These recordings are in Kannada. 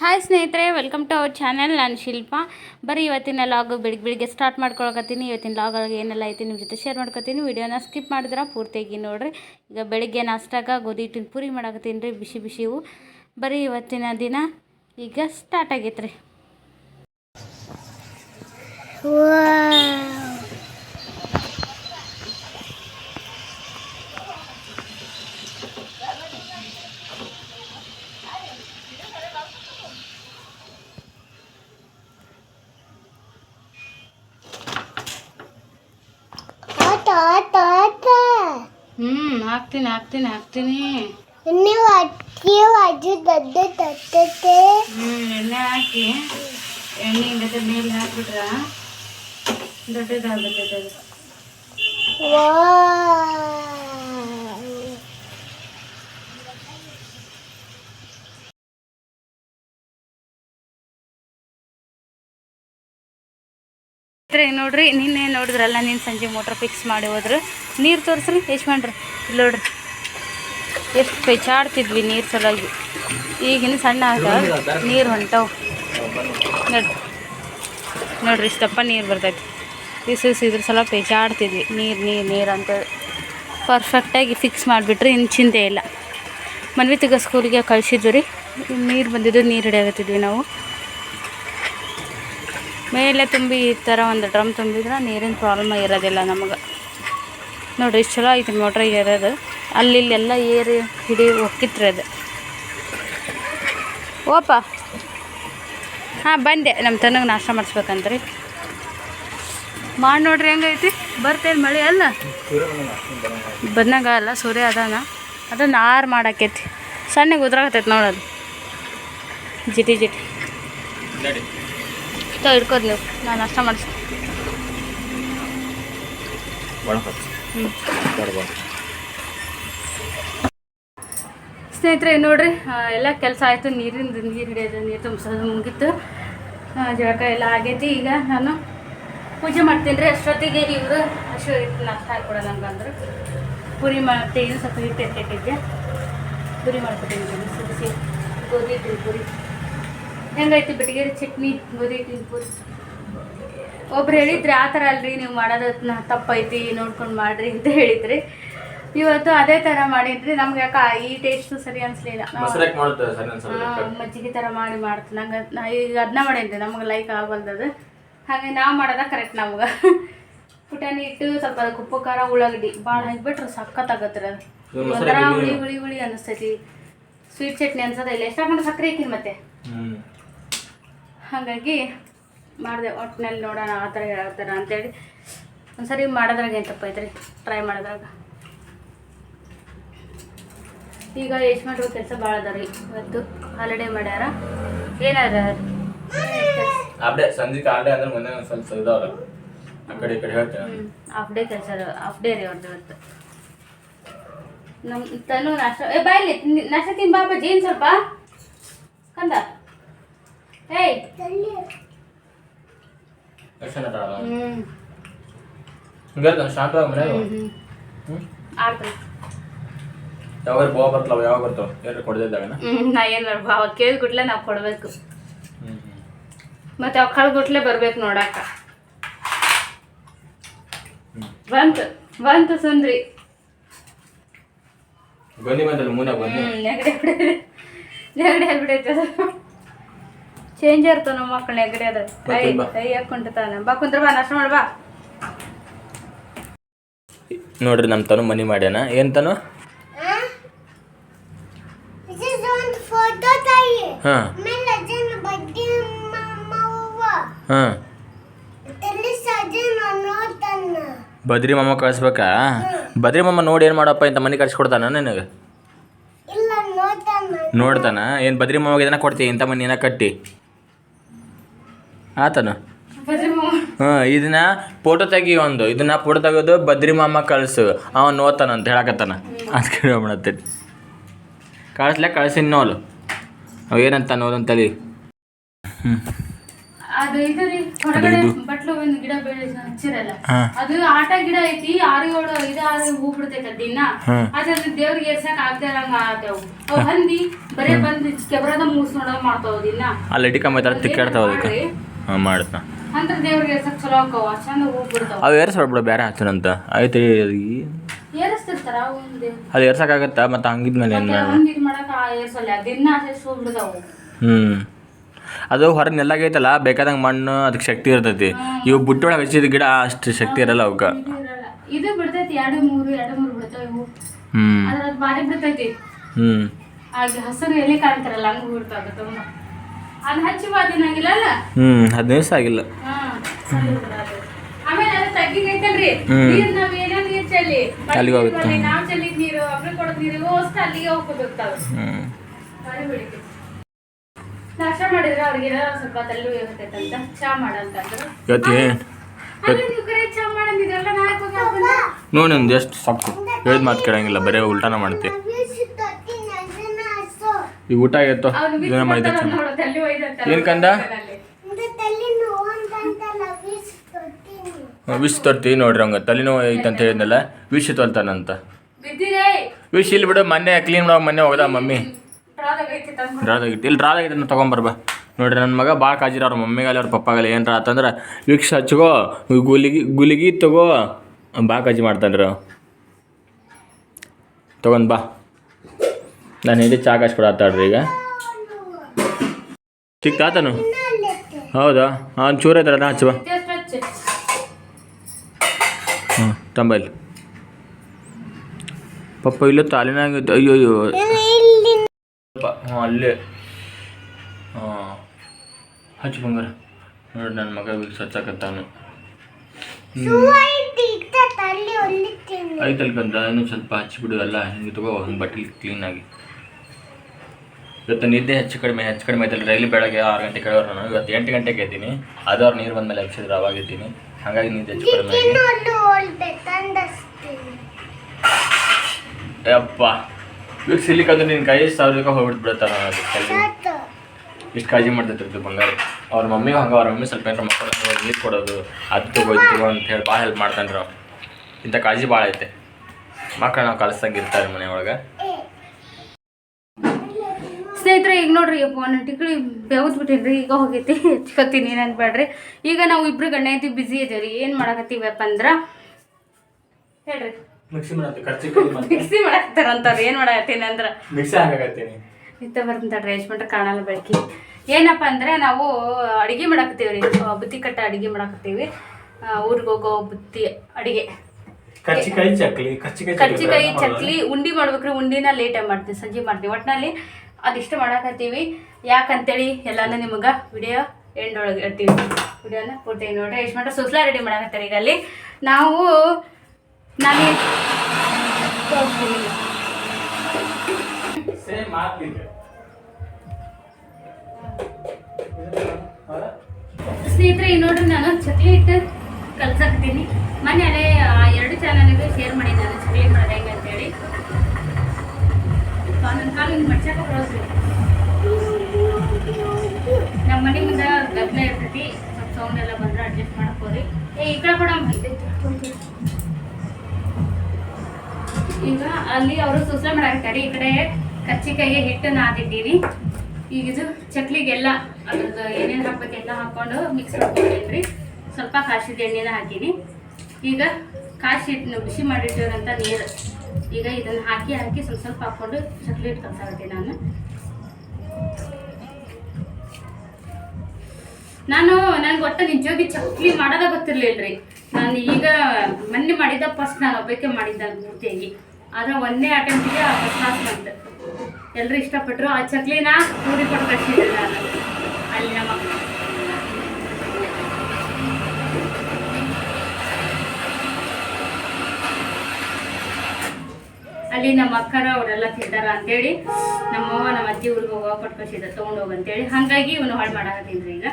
ಹಾಯ್ ಸ್ನೇಹಿತರೆ ವೆಲ್ಕಮ್ ಟು ಅವರ್ ಚಾನಲ್ ನಾನು ಶಿಲ್ಪ. ಬರೀ ಇವತ್ತಿನ ಲಾಗ್ ಬೆಳಿಗ್ಗೆ ಬೆಳಿಗ್ಗೆ ಸ್ಟಾರ್ಟ್ ಮಾಡ್ಕೊಳಕತ್ತೀನಿ. ಇವತ್ತಿನ ಲಾಗ್ ಒಳಗೆ ಏನೆಲ್ಲ ಐತಿ ನಿಮ್ಮ ಜೊತೆ ಶೇರ್ ಮಾಡ್ಕೊತೀನಿ. ವಿಡಿಯೋನ ಸ್ಕಿಪ್ ಮಾಡಿದ್ರೆ ಪೂರ್ತಿಯಾಗಿ ನೋಡ್ರಿ. ಈಗ ಬೆಳಿಗ್ಗೆ ನಾಷ್ಟಾಗ ಗೋಧಿ ಹಿಟ್ಟಿನ ಪೂರಿ ಮಾಡಕತ್ತೀನಿ ರೀ, ಬಿಸಿ ಬಿಸಿವು ಬರೀ ಇವತ್ತಿನ ದಿನ ಈಗ ಸ್ಟಾರ್ಟ್ ಆಗೈತೆ ರೀ ಹ್ಞೂ ಹಾಕ್ತೀನಿ ಹಾಕ್ತೀನಿ ಹಾಕ್ತೀನಿ ನೀವು ಅಕ್ಕಿ ಅಜ್ಜಿ ದೊಡ್ಡ ತಟ್ಟೆ ಹ್ಞೂ ಎಣ್ಣೆ ಹಾಕಿ ಎಣ್ಣೆ ಜೊತೆ ಮೇಲೆ ಹಾಕ್ಬಿಟ್ರ ದೊಡ್ಡದಾಗ್ಬಿಟ್ಟೈತೆ ಅದು ವಾ ಸ್ನೇಹಿತರೆ ನೋಡ್ರಿ, ನಿನ್ನೆ ನೋಡಿದ್ರಲ್ಲ, ನೀನು ಸಂಜೆ ಮೋಟ್ರ್ ಫಿಕ್ಸ್ ಮಾಡಿ ಹೋದ್ರು. ನೀರು ತೋರಿಸ್ರಿ ಎಷ್ಟು ಮಾಡ್ರಿ ಇಲ್ಲಿ ನೋಡ್ರಿ. ಎಷ್ಟು ಪೆಚಾಡ್ತಿದ್ವಿ ನೀರು ಸಲುವಾಗಿ. ಈಗಿನ ಸಣ್ಣ ಆಗ ನೀರು ಹೊಂಟವು. ನೋಡ್ರಿ. ನೋಡ್ರಿ, ಇಷ್ಟಪ್ಪ ನೀರು ಬರ್ತೈತಿ. ಇಸು ಇದ್ರ ಸಲ ಪೆಚಾಡ್ತಿದ್ವಿ. ನೀರು ನೀರು ನೀರು ಅಂತ ಪರ್ಫೆಕ್ಟಾಗಿ ಫಿಕ್ಸ್ ಮಾಡಿಬಿಟ್ರಿ ಇನ್ನು ಚಿಂತೆ ಇಲ್ಲ. ಮನ್ವಿತಿಗ ಸ್ಕೂಲಿಗೆ ಕಳಿಸಿದ್ವಿ ರೀ. ನೀರು ಬಂದಿದ್ದು ನೀರು ಹಿಡಿಯಾಗತ್ತಿದ್ವಿ ನಾವು. ಮೇಲೆ ತುಂಬಿ ಈ ಥರ ಒಂದು ಡ್ರಮ್ ತುಂಬಿದ್ರೆ ನೀರಿನ ಪ್ರಾಬ್ಲಮ್ ಇರೋದಿಲ್ಲ ನಮಗೆ. ನೋಡಿರಿ, ಇಷ್ಟು ಚಲೋ ಐತಿ ಮೋಟ್ರ್ ಇರೋದು. ಅಲ್ಲಿ ಇಲ್ಲೆಲ್ಲ ಏರಿ ಹಿಡಿ ಹೊಕ್ಕಿತ್ರಿ ಅದು. ಓಪ. ಹಾಂ, ಬಂದೆ. ನಮ್ಮ ತನಗೆ ನಾಷ್ಟ ಮಾಡಿಸ್ಬೇಕಂತ್ರಿ. ಮಾಡಿ ನೋಡ್ರಿ ಹೆಂಗೈತಿ ಬರ್ತೇನೆ ಮಳೆ ಅಲ್ಲ? ಬಂದಾಗ ಅಲ್ಲ, ಸೂರ್ಯ ಅದಾನ. ಅದನ್ನ ಆರು ಮಾಡಾಕೈತಿ. ಸಣ್ಣಗೆ ಉದ್ರಾಗತೈತಿ ನೋಡೋದು ಜಿಟಿ ಜಿಟಿ. ತೋ ಹಿಡ್ಕೋದು ನೀವು. ನಾನು ಅಷ್ಟ ಮಾಡಿಸ್ತೀನಿ. ಹ್ಞೂ ಸ್ನೇಹಿತರೆ ನೋಡ್ರಿ ಎಲ್ಲ ಕೆಲಸ ಆಯಿತು. ನೀರಿಂದ ನೀರು ಹಿಡಿಯೋದು ನೀರು ತುಂಬಿಸೋದು ಮುಗೀತು. ಜಳಕ ಎಲ್ಲ ಆಗೈತಿ. ಈಗ ನಾನು ಪೂಜೆ ಮಾಡ್ತೀನಿ ರೀ. ಅಷ್ಟೊತ್ತಿಗೆ ಇವರು ಹಸು ಹಿಟ್ಟು ನಾಷ್ಟ ಹಾಕೊಡೋಣ ಬಂದರು. ಪೂರಿ ಮಾಡ್ತೀನಿ. ಸ್ವಲ್ಪ ಹಿಟ್ಟು ಎತ್ತಿಟ್ಟಿದ್ದೆ ಪೂರಿ ಮಾಡ್ಕೊತೀನಿ ಸುಸಿ ಗೋಧಿ ಪೂರಿ. ಹೆಂಗೈತಿ ಬಿಟ್ಟಿಗೆರೆ ಚಟ್ನಿ ಗೋಧಿ ಪೂರಿ ಒಬ್ರು ಹೇಳಿದ್ರಿ ಆ ಥರ ಅಲ್ರಿ ನೀವು ಮಾಡೋದು ತಪ್ಪೈತಿ ನೋಡ್ಕೊಂಡು ಮಾಡ್ರಿ ಅಂತ ಹೇಳಿದ್ರಿ. ಇವತ್ತು ಅದೇ ಥರ ಮಾಡಿದ್ರಿ ನಮ್ಗೆ ಯಾಕೆ ಈ ಟೇಸ್ಟ್ ಸರಿ ಅನ್ಸ್ಲಿಲ್ಲ. ಮಜ್ಜಿಗೆ ಥರ ಮಾಡಿ ಮಾಡ್ತೀನಿ ನಂಗೆ ನಾ ಈಗ ಅದನ್ನ ಮಾಡಿದ್ದೆ ನಮ್ಗೆ ಲೈಕ್ ಆಗಲ್ದದು ಹಾಗೆ ನಾವು ಮಾಡೋದ ಕರೆಕ್ಟ್ ನಮ್ಗೆ. ಪುಟಾಣಿ ಇಟ್ಟು ಸ್ವಲ್ಪ ಅದಕ್ಕೆ ಉಪ್ಪು ಖಾರ ಉಳ್ಳಾಗಡ್ಡಿ. ಭಾಳ ಹಾಕಿಬಿಟ್ರೆ ಸಖತ್ ಆಗತ್ತೆ ಅದು. ಒಂಥರ ಹುಳಿ ಹುಳಿ ಹುಳಿ ಅನಿಸ್ತೈತಿ. ಸ್ವೀಟ್ ಚಟ್ನಿ ಅನ್ಸೋದಿಲ್ಲ. ಎಷ್ಟು ಹಾಕೊಂಡು ಸಕ್ಕರೆ ಹಾಕಿನಿ ಮತ್ತೆ? ಹಾಗಾಗಿ ಮಾಡಿದೆ ಒಟ್ಟಿನಲ್ಲಿ ನೋಡೋಣ ಆ ಥರ ಹೇಳ್ತಾರೆ ಅಂತೇಳಿ. ಒಂದ್ಸರಿ ಮಾಡೋದ್ರಾಗ ಏನು ತಪ್ಪೈತ್ರಿ? ಟ್ರೈ ಮಾಡಿದಾಗ ಈಗ ಎಷ್ಟು ಮಾಡಿರೋ ಕೆಲಸ ಭಾಳ ಅದ ರೀ ಇವತ್ತು ಹಾಲಿಡೇ ಮಾಡ್ಯಾರ. ಏನಾದ್ರೆ ಸಂಜೆ ಸಂಜೆಗೆ ಆಡೇ ಅಂದ್ರೆ ಮೊನ್ನೆ ಒಂದ್ ಸ್ವಲ್ಪ ಇದಾವ್ರ ಆ ಕಡೆ ಈ ಕಡೆ ಹೇಳ್ತೇನೆ. ಹ್ಞೂ ಹಾಫ್ ಡೇ ಕೆಲಸ ಹಾಫ್ ಡೇ ರೀ ಅವ್ರದ್ದು ಇವತ್ತು. ನಮ್ಮ ತನು ನಾಷ್ಟ ಏ ಬಾಯಲ್ಲಿ ನಾಷ್ಟ ತಿನ್ ಬಾಬಾ ಜೀನ್ ಸ್ವಲ್ಪ. ಕಂದ. ಏಯ್. ಎಷ್ಟು ಜನ ಶಾಂತವಾಗಿ ಮನೆ ಹ್ಮ್ ಆಡ್ರಿ ಯಾವಾಗ ಬೋವ ಬರ್ತಾವ ಯಾವಾಗ ಬರ್ತಾವ? ಏನಾರು ಕೊಡದಿದ್ದಾಗನ ಹ್ಮ್ ನಾ ಏನು ಅವಾಗ ಕೇಳಿದ ಗುಟ್ಲೆ ನಾವು ಕೊಡಬೇಕು. ಮತ್ತೆ ಅವ್ ಕಳ್ದ ಗುಟ್ಲೆ ಬರ್ಬೇಕು ನೋಡಕ್ಕ ಬಂತು ಬಂತು ಸುಂದ್ರಿ. ಗೊಂದಿ ಬಂದಲ್ಲ ಮೂನ ಗೊಂದಿ ಹ್ಮ್ ನೆಗಡಿ ನೆಗಡಿ ಅದು. ಚೇಂಜ್ ಇರ್ತಾವ ನಮ್ಮ ಮಕ್ಕಳ ನೆಗಡಿ ಅದ. ಕೈ ಐ ಬಾ. ಕೈ ಹಾಕೊಂಡ್ತಾನ ಬಾ ಕುಂದ್ರ ಬಾ ನಾಷ್ಟ ಮಾಡ್ ಬಾ. ನೋಡ್ರಿ ನಮ್ಮ ತನು ಮನಿ ಮಾಡ್ಯಾನ. ಏನ್ ತನು? ಹಾ. ಹಾ. ಬದ್ರಿ ಮಾಮ ಕಳಿಸ್ಬೇಕಾ? ಬದ್ರಿ ಮಾಮ ನೋಡಿ ಏನು ಮಾಡಪ್ಪ ಇಂತ ಮನೆ ಕಳ್ಸಿಕೊಡ್ತಾನ ನಿನಗೆ? ಇಲ್ಲ ನೋಡ್ತಾನ. ಏನ್ ಏನು ಬದ್ರಿ ಮಾಮಗೆ ಇದನ್ನ ಕೊಡ್ತೀವಿ ಇಂಥ ಮನೆ ಏನ ಕಟ್ಟಿ? ಆತನ. ಹಾಂ ಇದನ್ನ ಫೋಟೋ ತೆಗಿ ಒಂದು. ಇದನ್ನ ಫೋಟೋ ತೆಗೆದು ಬದ್ರಿ ಮಾಮ ಕಳ್ಸು. ಅವನು ನೋಡ್ತಾನ ಅಂತ ಹೇಳಕತ್ತಾನ. ಅದು ಹೇಳ್ಬಿಡತ್ತೀನಿ ಕಳಿಸ್ಲೆ ಕಳ್ಸಿನ ನೋಲು ಅವ ಏನಂತ ನೋದಂತಲಿ ಹ್ಞೂ ಅದು ಇದು ರೀ ಹೊರಗಡೆ ಇದು? ಬಟ್ಲು ಒಂದು ಗಿಡ ಬೆಳೆ ಹಚ್ಚಿರಲ್ಲ. ಅದು ಆಟ ಗಿಡ ಐತಿ ಆರು ಏಳು ಇದು ಆರು ಹೂ ಬಿಡ್ತೈತೆ ದಿನ. ಹಾ. ಅದ್ರ ದೇವ್ರಿಗೆ ಎರ್ಸಕ್ ಆಗ್ತಾ ಇರಂಗ ಆತೇವು ಅವ್ ಹಂದಿ ಬರೇ ಬಂದ್ ಕೆಬ್ರದ ಮೂಸ್ ನೋಡೋ ಮಾಡ್ತಾವ ದಿನ. ಆ ಲೈಟಿ ಕಂಬ ತಿಕ್ಕಾಡ್ತಾವ ಅದಕ್ಕೆ. ಮಾಡ್ರಿ. ಹಾಂ ಮಾಡ್ತಾ. ಅಂತ ದೇವ್ರಿಗೆ ಎರ್ಸಕ್ ಚಲೋ ಆಕವ ಚಂದ ಹೂ ಬಿಡ್ತಾವ. ಅವು ಏರ್ಸ್ಬಿಡ್ಬಿಡ ಬೇರೆ ಹಚ್ಚನಂತ. ಆಯ್ತು ಏರಿಸ್ತಿರ್ತಾರ ಒಂದು ಅದು ಏರ್ಸಕ್ಕಾಗತ್ತಾ ಮತ್ತು ಹಂಗಿದ್ಮೇಲೆ ಏನು ಮಾಡೋಣ ಹಂಗ ಇದು ಮಾಡಕ್ ಏರ್ಸಲ್ಲ ದಿನ ಹೂ ಬಿಡ್ತಾವು ಹ್ಞೂ ಅದು ಹೊರಗೆ ನೆಲ್ಲಾಗೈತಲ್ಲ ಬೇಕಾದಂಗೆ ಮಣ್ಣು ಅದಕ್ಕೆ ಶಕ್ತಿ ಇರ್ತೈತಿ. ಇವು ಬುಟ್ಟೊಳಗೆ ಹಚ್ಚಿದ ಗಿಡ ಅಷ್ಟು ಶಕ್ತಿ ಇರಲ್ಲ ಅವಕ್ಕೆ ಇದು ಬಿಡ್ತೈತಿ ಎರಡು ಮೂರು ಎರಡು ಮೂರು ಬಿಡ್ತಾವ ಇವು. ಹ್ಞೂ ಅದ್ರ ಅದು ಬಾರಿ ಬಿಡ್ತೈತಿ. ಹ್ಞೂ ಹಾಗೆ ಹಸಿರು ಎಲೆ ಕಾಣ್ತಾರಲ್ಲ ಹಂಗ್ ಬಿಡ್ತಾವ ತುಂಬ. ಅದ್ ಹಚ್ಚಿ ಹದಿನೈದು ದಿವಸ ಆಗಿಲ್ಲ. ಆಮೇಲೆ ಅದು ತಗ್ಗಿಗೈತಲ್ರಿ ಹ್ಮ್. ನೀರ್ ನಾವ್ ಏನೋ ನೀರ್ ಚೆಲ್ಲಿ ಅಲ್ಲಿಗೆ ಹೋಗುತ್ತೆ. ನಾವ್ ಚೆಲ್ಲಿದ್ ನೀರು ಕೊಡೋದ್ ಅಷ್ಟು ಅಲ್ಲಿಗೆ ನಾಷ್ಟ ಮಾಡಿದ್ರೆ ಅವ್ರಿಗೆ ಸ್ವಲ್ಪ ಚಾ ನೋಡಿ ಎಷ್ಟು ಸಾಕು. ಹೇಳಿದ ಮಾತು ಕೇಳಂಗಿಲ್ಲ ಬರೀ ಉಲ್ಟಾನ ಮಾಡ್ತಿ. ಈಗ ಊಟ ಆಗೈತೋ? ಅವ್ನು ಇದನ್ನ ಮಾಡಿದ ಏನ್ ಕಂದ? ವಿಷ್ ತರ್ತಿ ನೋಡ್ರಿ ಹಂಗೆ. ತಲೆನೋವು ಐತೆ ಅಂತ ಹೇಳಿದ್ನಲ್ಲ ವಿಷ್ ತೊಲ್ತಾನಂತ ವಿಷ್ ಇಲ್ಲಿ ಬಿಡು ಮೊನ್ನೆ ಕ್ಲೀನ್ ಮಾಡೋ ಮೊನ್ನೆ ಹೋಗದ ಮಮ್ಮಿ. ಡ್ರಾದಾಗಿತ್ತು ಇಲ್ಲಿ ಡ್ರಾದಾಗಿತ್ತು ತೊಗೊಂಬರ್ಬಾ ನೋಡ್ರಿ ನನ್ನ ಮಗ ಭಾಳ ಕಾಜಿರ ಅವ್ರ ಮಮ್ಮಿಗಾಲಿ ಅವ್ರ ಪಪ್ಪಾಗಲಿ ಏನಾರ ಆತಂದ್ರೆ ವಿಕ್ಸ್ ಹಚ್ಕೋ ಗುಲಿಗಿ ಗುಲಿಗಿ ತಗೋ. ಭಾಳ ಕಾಜಿ ಮಾಡ್ತಾನ್ರಿ ಅವ ತಗೊಂಡು ಬಾ. ನಾನು ಹೇಳಿ ಚಾ ಆತಾಡ್ರಿ ಈಗ. ಸಿಕ್ತಾತನು ಹೌದಾ? ಹಾಂ ಚೂರ ಐತಲ್ಲ ಹಚ್ಚುವ. ಹಾಂ ತಂಬಲ್ಲಿ ಪಪ್ಪ ಇಲ್ಲೋ ತಾಲಿನಾಗ ಅಯ್ಯೋ ಅಯ್ಯೋ. ಹಾಂ ಅಲ್ಲೇ. ಹಾಂ ಹಚ್ಚು ಬಂಗಾರ. ನೋಡಿ ನನ್ನ ಮಗ ಸಚ್ಚಾಕತ್ತಾನು. ಐತಲ್ಕಂತ ಇನ್ನೂ ಸ್ವಲ್ಪ ಹಚ್ಚಿಬಿಡು, ಎಲ್ಲ ಹಿಂಗೆ ತಗೋ, ಒಂದು ಬಟ್ಟೆ ಕ್ಲೀನಾಗಿ ಇವತ್ತು ನಿದ್ದೆ ಹೆಚ್ಚು ಕಡಿಮೆ ಹೆಚ್ಚು ಕಡಿಮೆ ಆಯ್ತಲ್ಲ ಡೈಲಿ ಬೆಳಗ್ಗೆ ಆರು ಗಂಟೆ ಕೇಳೋರು ನಾನು ಇವತ್ತು ಎಂಟು ಗಂಟೆಗೆ ಎದ್ದೀನಿ. ಅದವ್ರು ನೀರು ಬಂದಮೇಲೆ ಎಬ್ಸಿದ್ರೆ ಅವಾಗ ಎದ್ದೀನಿ. ಹಾಗಾಗಿ ನಿದ್ದೆ ಹೆಚ್ಚು ಕಡಿಮೆ ಆಗಿ. ಇವ್ರು ಸಿಲಿಕಂದ್ರೆ ನಿನ್ನ ಕೈ ಸಾವಿರಕ್ಕೆ ಅದಕ್ಕೆ ಸಾಕು. ಇಷ್ಟು ಕಾಳಜಿ ಮಾಡ್ತಿರ್ತಿದ್ದು ಬಂಗಾರ. ಅವ್ರ ಮಮ್ಮಿ ಹಂಗ ಅವ್ರ ಮಮ್ಮಿ ಸ್ವಲ್ಪ ಏನಾರ ಮಕ್ಕಳು ನೀರು ಕೊಡೋದು ಅದು ತಗೋಯ್ತು ಅಂತ ಹೇಳಿ ಭಾಳ ಹೆಲ್ಪ್ ಮಾಡ್ತಾನ್ರಿ ಅವ್ರು ಇಂಥ ಕಾಳಜಿ ಭಾಳ ಐತೆ. ಮಕ್ಕಳು ನಾವು ಕಲಿಸ್ದಂಗೆ ಇರ್ತಾರೆ ಮನೆಯೊಳಗೆ. ಸ್ನೇಹಿತರೆ ಈಗ ನೋಡ್ರಿ ಒಂದು ಟಿಕ್ಳಿ ಬೆವತ್ ಬಿಟ್ಟಿನ್ರಿ ಈಗ ಹೋಗೈತಿ. ಹೆಚ್ಕೊತೀನಿ ಬೇಡ್ರಿ ಈಗ ನಾವು ಇಬ್ರು ಗಣ್ಯ ಐತಿ ಬಿಸಿ ಇದೇವ್ರಿ ಏನು ಮಾಡಕತ್ತೀವಪ್ಪ ಅಂದ್ರ? ಹೇಳ್ರಿ. ಮಿಕ್ಸಿ ಮಾಡಾಕತ್ತಾರ ಮಾಡಕತ್ತಾರಂತಾರ ಏನು ಮಾಡಕತ್ತೀನಿ ಅಂದ್ರ? ಮಿಕ್ಸಿ ಹಾಕಾಗತ್ತೀನಿ ಇತ್ತ ಬರ್ತಂತ ರೇಷ್ಮಂಟ ಕಾಣಲ್ಲ ಬೆಳಕಿ. ಏನಪ್ಪ ಅಂದ್ರೆ ನಾವು ಅಡಿಗೆ ಮಾಡಾಕತ್ತೀವ್ರಿ ಬುತ್ತಿ ಕಟ್ಟ ಅಡಿಗೆ ಮಾಡಾಕತ್ತೀವಿ. ಊರಿಗೆ ಹೋಗೋ ಬುತ್ತಿ ಅಡಿಗೆ. ಕರ್ಚಿಕಾಯಿ ಚಕ್ಲಿ ಕರ್ಚಿಕಾಯಿ ಚಕ್ಲಿ ಉಂಡಿ ಮಾಡ್ಬೇಕ್ರಿ ಉಂಡಿನ ಲೇಟಾಗಿ ಮಾಡ್ತೀವಿ ಸಂಜೆ ಮಾಡ್ತೀವಿ ಒಟ್ಟಿನಲ್ಲಿ ಅದಿಷ್ಟು ಮಾಡಾಕತ್ತೀವಿ. ಯಾಕಂತೇಳಿ ಎಲ್ಲಾನು ನಿಮಗೆ ವಿಡಿಯೋ ಎಂಡ್ ಒಳಗೆ ಇರ್ತೀವಿ ವಿಡಿಯೋನ ಪೂರ್ತಿ ನೋಡ್ರಿ. ಎಷ್ಟು ಮಾಡ್ರಿ ಸುಸ್ಲಾ ರೆಡಿ ಮಾಡಾಕತ್ತಾರೆ ಈಗ ಅಲ್ಲಿ ನಾವು ನಾನು ಸ್ನೇಹಿತರೆ ಈ ನೋಡ್ರಿ ನಾನು ಚಕ್ಲಿ ಹಿಟ್ಟು ಕಲ್ಸಾಕ್ತೀನಿ ಮನೆಯಲ್ಲೇ ಆ ಎರಡು ಚಾನಲ್ಗೆ ಶೇರ್ ಮಾಡಿ ನಾನು ಚಕ್ಲಿ ಮಾಡೋದು ಹೆಂಗೆ ನನ್ನ ಕಾಲು ಹಿಂಗೆ ಮಡ್ಚಾಕ ಬರೋದು. ನಮ್ಮ ಮನೆ ಮುಂದೆ ಗದ್ದಲ ಇರ್ತೈತಿ, ಸ್ವಲ್ಪ ಸೌಂಡ್ ಎಲ್ಲ ಬಂದ್ರೆ ಅಡ್ಜಸ್ಟ್ ಮಾಡ್ಕೋರಿ ಏ, ಈ ಕಡೆ ಕೂಡ ಈಗ ಅಲ್ಲಿ ಅವರು ಸುಸ್ಲ ಮಾಡಾಕ್ತಾರೆ ಈ ಕಡೆ ಕಚ್ಚಿಕಾಯಿಗೆ ಹಿಟ್ಟು ನಾದಿದ್ದೀನಿ ಈಗ ಇದು ಚಕ್ಲಿಗೆಲ್ಲ ಅದ್ರದ್ದು ಏನೇನು ಹಾಕ್ಬೇಕೆಲ್ಲ ಹಾಕ್ಕೊಂಡು ಮಿಕ್ಸ್ ರೀ ಸ್ವಲ್ಪ ಕಾಸಿದ ಎಣ್ಣೆನ ಹಾಕೀನಿ. ಈಗ ಕಾಶಿ ಇಟ್ಟು ಬಿಸಿ ಮಾಡಿಟ್ಟಿರೋಂಥ ನೀರು. ಈಗ ಇದನ್ನು ಹಾಕಿ ಹಾಕಿ ಸ್ವಲ್ಪ ಸ್ವಲ್ಪ ಹಾಕ್ಕೊಂಡು ಚಾಕ್ಲೇಟ್ ಕಲ್ಸಾಕತ್ತೀನಿ ನಾನು. ನಾನು ನನಗೆ ಒಟ್ಟು ನಿಜವಾಗಿ ಚಕ್ಲಿ ಮಾಡೋದ ಗೊತ್ತಿರ್ಲಿಲ್ರಿ. ನಾನು ಈಗ ಮೊನ್ನೆ ಮಾಡಿದ್ದ ಫಸ್ಟ್ ನಾನು ಒಬ್ಬಕ್ಕೆ ಮಾಡಿದ್ದೆ ಪೂರ್ತಿಯಾಗಿ. ಆದ್ರೆ ಒಂದೇ ಅಟೆಂಪ್ಟಿಗೆ ಫಸ್ಟ್ ಕ್ಲಾಸ್ ಬಂತು. ಎಲ್ಲರೂ ಇಷ್ಟಪಟ್ಟರು ಆ ಚಕ್ಲಿನ ಪೂರಿ ಕೊಟ್ಟು ಕಳಿಸಿದ್ದೆ ನಾನು. ಅಲ್ಲಿ ನಮ್ಮ ಅಲ್ಲಿ ನಮ್ಮ ಅಕ್ಕರ ಅವರೆಲ್ಲ ತಿಂತಾರ ಅಂತೇಳಿ ನಮ್ಮವ್ವ ನಮ್ಮ ಅಜ್ಜಿ ಊರಿಗೆ ಹೋಗೋ ಕೊಟ್ಟು ತಗೊಂಡೋಗ ತೊಗೊಂಡು ಹೋಗು ಅಂತೇಳಿ. ಹಾಗಾಗಿ ಇವನು ಹಾಳು ಮಾಡಾಕತ್ತೀನಿ ಈಗ.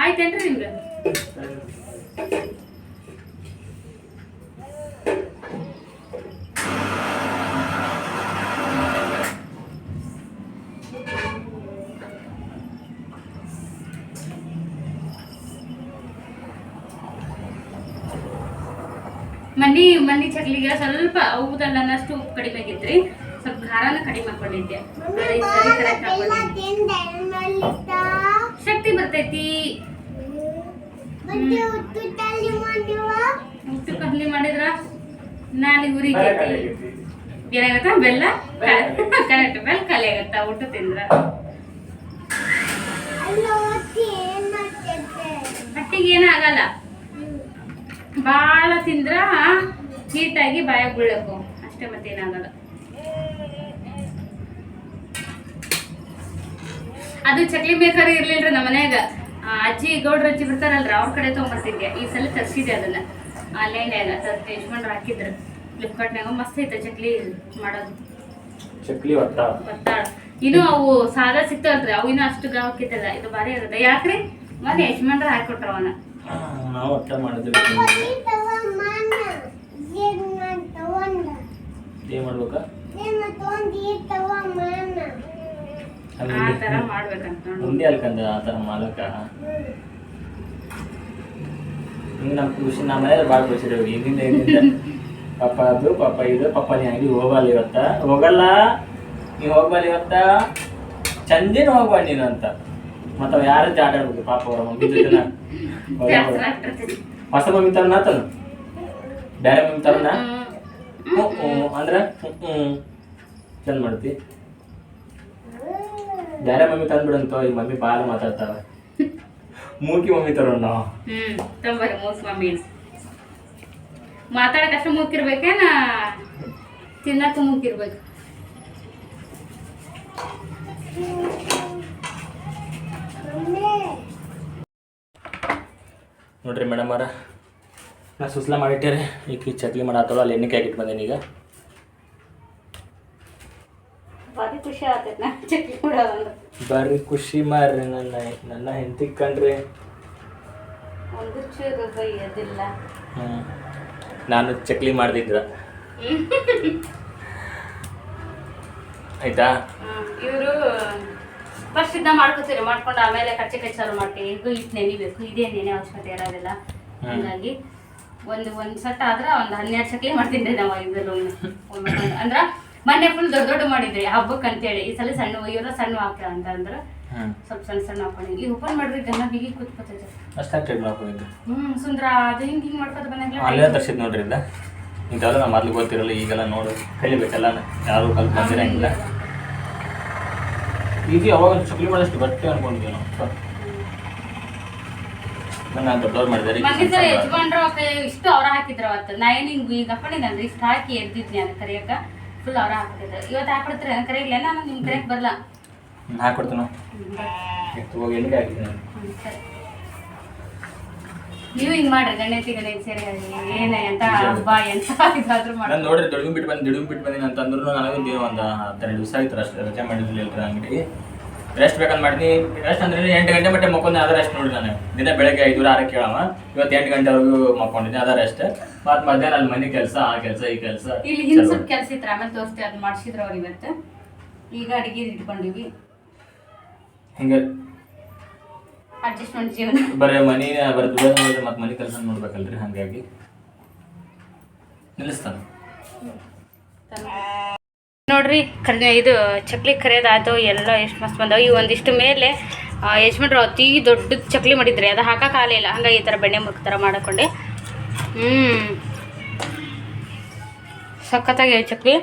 ಆಯ್ತೇನ್ರಿ ನಿಮ್ಗೆ? ಮನಿ ಮನೆ ಚಕ್ಲಿಗೆ ಸ್ವಲ್ಪ ಅವುದಲ್ಲ ಅನ್ನಷ್ಟು ಉಪ್ಪು ಕಡಿಮೆ ಆಗಿದ್ರಿ. ಸ್ವಲ್ಪ ಖಾರನ ಕಡಿಮೆ ಮಾಡ್ಕೊಂಡಿದ್ದೆ. ಹಾಕೊಂಡಿದ್ದೆ. ಶಕ್ತಿ ಬರ್ತೈತಿ. ಉಪ್ಪು ಕಹಲಿ ಮಾಡಿದ್ರ ನಾಳೆ ಊರಿಗೆ ಏನಾಗತ್ತ ಬೆಲ್ಲ? ಕರೆಕ್ಟ್ ಬೆಲ್ಲ ಖಾಲಿ ಆಗತ್ತ? ಊಟ ತಿಂದ್ರ? ಬಟ್ಟೆಗೆ ಏನಾಗಲ್ಲ ಏನ್ ಮಾಡ್ತೈತೆ ಹೊಟ್ಟಿಗೆ ಏನೂ ಆಗಲ್ಲ. ಭಾಳ ತಿಂದ್ರ ಹೀಟಾಗಿ ಬಾಯಾಗ ಬೀಳಕು ಅಷ್ಟೇ ಮತ್ತೇನಾಗಲ್ಲ. ಅದು ಚಕ್ಲಿ ಬೇಕಾದ್ರೆ ಇರ್ಲಿಲ್ರಿ ನಮ್ಮ ಮನ್ಯಾಗ. ಅಜ್ಜಿ ಗೌಡ್ರ ಅಜ್ಜಿ ಬರ್ತಾರಲ್ರ ಅವ್ರ ಕಡೆ ತೊಗೊಂಬರ್ತಿದ್ದೆ ಈ ಸಲ ತರಿಸಿದೆ ಅದನ್ನ. ಆನ್ಲೈನ್ಯಾಗ ತರ್ಸಿ ಯಜಮಾನ್ರು ಹಾಕಿದ್ರು. ಫ್ಲಿಪ್ಕಾರ್ಟ್ನಾಗ ಮಸ್ತ್ ಐತೆ ಚಕ್ಲಿ ಮಾಡೋದು. ಚಕ್ಲಿ ಬತ್ತಾ ಇನ್ನು ಅವು ಸಾದಾ ಸಿಗ್ತಾವಲ್ರಿ ಅವು ಇನ್ನೂ ಅಷ್ಟು ಗಾವಕ್ಕಿದ್ದಲ್ಲ. ಇದು ಭಾರಿ ಆಗುತ್ತೆ ಯಾಕ್ರಿ? ಮೊನ್ನೆ ಯಜಮಾನ್ರ ಹಾಕಿಕೊಟ್ರವನ ಅವನ ನಾವು ಅರ್ಥ ಮಾಡಿದ್ವಿ ಏನು ಮಾಡ್ಬೇಕಾ? ಮುಂದೆ ಅಲ್ಕಂದ ಆ ಥರ ಮಾಡಕ ಹಿಂಗೆ ನಮ್ಮ ಖುಷಿ ನಮ್ಮ ಮನೇಲಿ ಭಾಳ ಹಿಂದಿಂದ ಹಿಂದಿಂದ. ಪಾಪ ಅದು ಪಾಪ ಇದು ಪಾಪ ನೀ ಹಂಗೆ ಹೋಗಲ್ಲ ಇವತ್ತ. ಹೋಗಲ್ಲ. ನೀ ಹೋಗ್ಬಲ್ಲ ಇವತ್ತ. ಚಂದಿನ ಹೋಗ್ಬಾ ನೀನು ಅಂತ. ಮತ್ತೆ ಅವ ಯಾರ ಜೊತೆ ಆಟ ಆಡ್ಬೇಕು ಪಾಪ ಅವ್ರ ಮಮ್ಮಿ ಜೊತೆ ಬ್ಯಾಸ್ರ ಆಗ್ತಿರ್ತೈತಿ. ಹೊಸ ಮಮ್ಮಿ ತರನ ಆತನು ಬೇರೆ ಮಮ್ಮಿ ತರನ ಹ್ಮ್. ಹ್ಞೂ ಹ್ಞೂ ಅಂದ್ರೆ ಹ್ಞೂ ಹ್ಞೂ ಚಂದ ಮಾಡ್ತಿ ಬೇರೆ ಮಮ್ಮಿ ತಂದ್ಬಿಡಂತ ಈ ಮಮ್ಮಿ ಬಾಳ ಮಾತಾಡ್ತಾವ ಮೂಕಿ ಮಮ್ಮಿ ತರೋ ನಾವು ಹ್ಮ್ ತೊಂಬರಿ ಮೂಸ್ ಮಮ್ಮಿ ಮಾತಾಡಕ್ ಅಷ್ಟು ಮೂಕಿರ್ಬೇಕೇನ ತಿನ್ನಕ್ ಮೂಕಿರ್ಬೇಕು ಮಮ್ಮಿ ನೋಡ್ರಿ ಮೇಡಮ್ ಅವರ. ನಾ ಸುಸ್ಲಾ ಮಾಡಿಟ್ಟೇರಿ. ಈಗ ಚಕ್ಲಿ ಮಾಡತ್ತಲ್ಲ ಅಲ್ಲಿ ಎಣ್ಣೆ ಹಾಕಿಟ್ಟು ಬಂದೇನಿ ಈಗ. ಬಾರಿ ಖುಷಿ ಮಾರ್ರಿ ನನ್ನ ನನ್ನ ಹೆಂಡತಿ ಕಂಡ್ರಿ ನಾನು ಚಕ್ಲಿ ಮಾಡ್ದಿದ್ರ. ಆಯ್ತಾ? ಇವರು ಫಸ್ಟ್ ಇದನ್ನ ಮಾಡ್ಕೋತೀರಿ ಮಾಡ್ಕೊಂಡು ಆಮೇಲೆ ಕಚ್ಚೆ ಕಚ್ಚಾರು ಮಾಡ್ತೀವಿ. ಇದು ಇಟ್ಟು ನೆನಿಬೇಕು ಇದೇ ನೆನೆ ಅವಶ್ಯಕತೆ ಇರೋದಿಲ್ಲ. ಹಂಗಾಗಿ ಒಂದು ಒಂದು ಸಟ್ ಆದ್ರೆ ಒಂದು ಹನ್ನೆರಡು ಚಕ್ಲಿ ಮಾಡ್ತಿದ್ದೆ ನಾವು ಇದ್ರಲ್ಲಿ ಒಂದು ಅಂದ್ರ ಮೊನ್ನೆ ಫುಲ್ ದೊಡ್ಡ ದೊಡ್ಡ ಮಾಡಿದ್ರಿ ಹಬ್ಬಕ್ಕೆ ಅಂತೇಳಿ. ಈ ಸಲ ಸಣ್ಣ ಇವರ ಸಣ್ಣ ಹಾಕ್ಯ ಅಂತ ಅಂದ್ರೆ ಸ್ವಲ್ಪ ಸಣ್ಣ ಸಣ್ಣ ಹಾಕೊಂಡಿದ್ವಿ ಈ ಓಪನ್ ಮಾಡ್ರಿ ಗನ್ನ ಬಿಗಿ ಕೂತ್ಕೋತೈತೆ. ಅಷ್ಟೇ ಮಾಡ್ಕೊಂಡಿದ್ದೆ ಹ್ಮ್ ಸುಂದ್ರ ಅದು ಹಿಂಗ್ ಹಿಂಗ್ ಮಾಡ್ಕೊತ ಬಂದಾಗ್ಲೇ ಅಲ್ಲೇ ತರ್ಸಿದ್ ನೋಡ್ರಿ ಇಲ್ಲ ಇದೆಲ್ಲ ನಾವು ಮೊದ್ಲು ಗೊತ್ತಿರಲ್ಲ ಈಗೆಲ್ಲ ನೋಡು ಕಲಿಬೇಕಲ್ಲ ಯಾರು ಕಲ್ತು ಬಂದಿರಂಗಿಲ್ಲ. ಈಗ ಯಾವಾಗ ಚಕ್ಲಿ ಮಾಡಷ್ಟು ಬಟ್ಟೆ ಅನ್ಕೊಂಡಿದ್ವಿ ನಾವು ದೊಡ್ಡವ್ರು ಯಜಮಾನ್ರು ಇಷ್ಟು ಅವ್ರ ಹಾಕಿದ್ರು ಅವತ್ತು. ನಾ ಏನ್ ಹಿಂಗ್ ಈಗ ಇಷ್ಟು ಹಾಕಿ ಎದ್ದಿದ್ನಿ ಕರಿಯಕ ಫುಲ್ ಅವ್ರ ಹಾಕಿದ್ರು ಇವತ್ತು ಹಾಕ್ಬಿಡ್ತಾರೆ? ನಾನು ಕರೆಯಲ್ಲ ನಾನು ಬರಲ್ಲ ಹೋಗಿ ಎಲ್ಲಿಗೆ ಹಾಕಿದ್ದೀನಿ. ನೀವು ಹಿಂಗ್ ಮಾಡ್ರಿ ಗಣೇಶ ಸೇರಿ ಏನ ಎಂತ ಹಬ್ಬ ಎಂತ ಇದಾದ್ರೂ ಮಾಡಿ ನಾನು ನೋಡ್ರಿ ದುಡಿಮೆ ಬಿಟ್ಟು ಬಂದು ದುಡಿಮೆ ಬಿಟ್ಟು ಬಂದಿನಿ ಅಂತಂದ್ರು ನನಗೆ ದಿನ ಒಂದು ಹತ್ತೆರಡು ದಿವಸ ಆಯ್ತು ಅಷ್ಟೇ ರಜೆ ಮಾಡಿರ್ಲಿಲ್ಲ ಅಂಗಡಿ ರೆಸ್ಟ್ ಬೇಕಂತ ಮಾಡಿದ್ನಿ. ರೆಸ್ಟ್ ಅಂದ್ರೆ ಎಂಟು ಗಂಟೆ ಮಟ್ಟ ಮಕ್ಕೊಂಡೆ ಅದ ರೆಸ್ಟ್ ನೋಡಿ ನಾನು. ದಿನ ಬೆಳಗ್ಗೆ ಐದು ಆರಕ್ಕೆ ಕೇಳವ. ಇವತ್ತು ಎಂಟು ಗಂಟೆವರೆಗೂ ಮಕ್ಕೊಂಡಿದ್ದೆ ಅದ ರೆಸ್ಟ್ ಮತ್ತೆ ಮಧ್ಯಾಹ್ನ ಅಲ್ಲಿ ಮನೆ ಕೆಲಸ ಆ ಕೆಲಸ ಈ ಕೆಲಸ. ಇಲ್ಲಿ ಹಿಂದ್ ಸ್ವಲ್ಪ ಕೆಲ್ಸ ಇತ್ತು ಆಮೇಲೆ ತೋರಿಸ್ತೀವಿ ಅದು ಮಾಡಿಸಿದ್ರು ಅವ್ರು ಇವತ್ತು. ಈಗ ಅಡಿಗೆ ಇಟ್ಕೊಂಡಿವಿ. ಹಿಂಗೆ. ಅಡ್ಜಸ್ಟ್ಮೆಂಟ್ ಜೀವನ. ಬರೀ ಮನಿ ಬರೀ ದುಡಿಯೋದು ನೋಡಿದ್ರೆ ಮತ್ತೆ ಮನೆ ಕೆಲಸ ನೋಡ್ಬೇಕಲ್ರಿ ಹಾಗಾಗಿ. ನಿಲ್ಲಿಸ್ತಾನೆ. ನೋಡ್ರಿ ಕರೆ ಇದು ಚಕ್ಲಿ ಕರಿಯೋದಾಯ್ತು ಎಲ್ಲ ಎಷ್ಟು ಮಸ್ತ್ ಬಂದವು. ಇವು ಒಂದಿಷ್ಟು ಮೇಲೆ ಯಜಮಾನ್ರು ಅತಿ ದೊಡ್ಡ ಚಕ್ಲಿ ಮಾಡಿದ್ರಿ ಅದು ಹಾಕಕ್ಕೆ ಆಗಲಿಲ್ಲ ಹಂಗಾಗಿ ಈ ಥರ ಬೆಣ್ಣೆ ಮುಖ ಥರ ಮಾಡಿಕೊಂಡೆ. ಹ್ಞೂ ಸಖತ್ತಾಗಿ ಚಕ್ಲಿ.